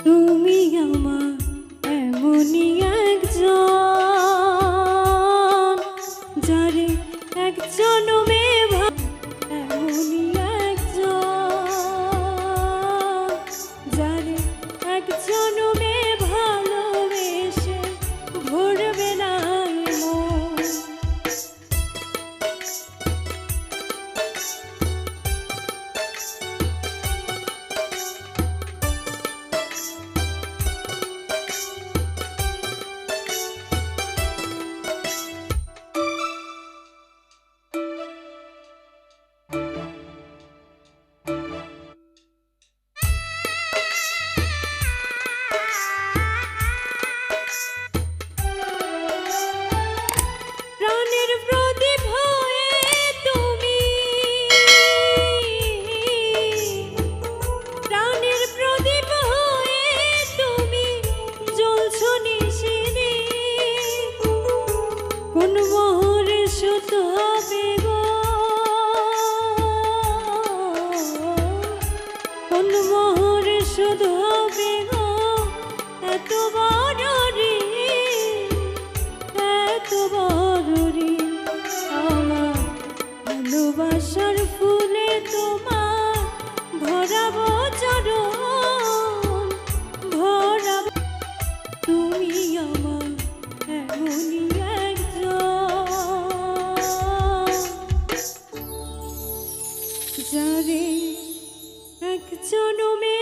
তুমি আমার এমনই একজন যারে একজন মেয়ে এমনই এসো তুমি গো। কোন মোহর শুধু গো। এত বড় রে এত বড় রে আমার ভালোবাসা। যারে এক জনমে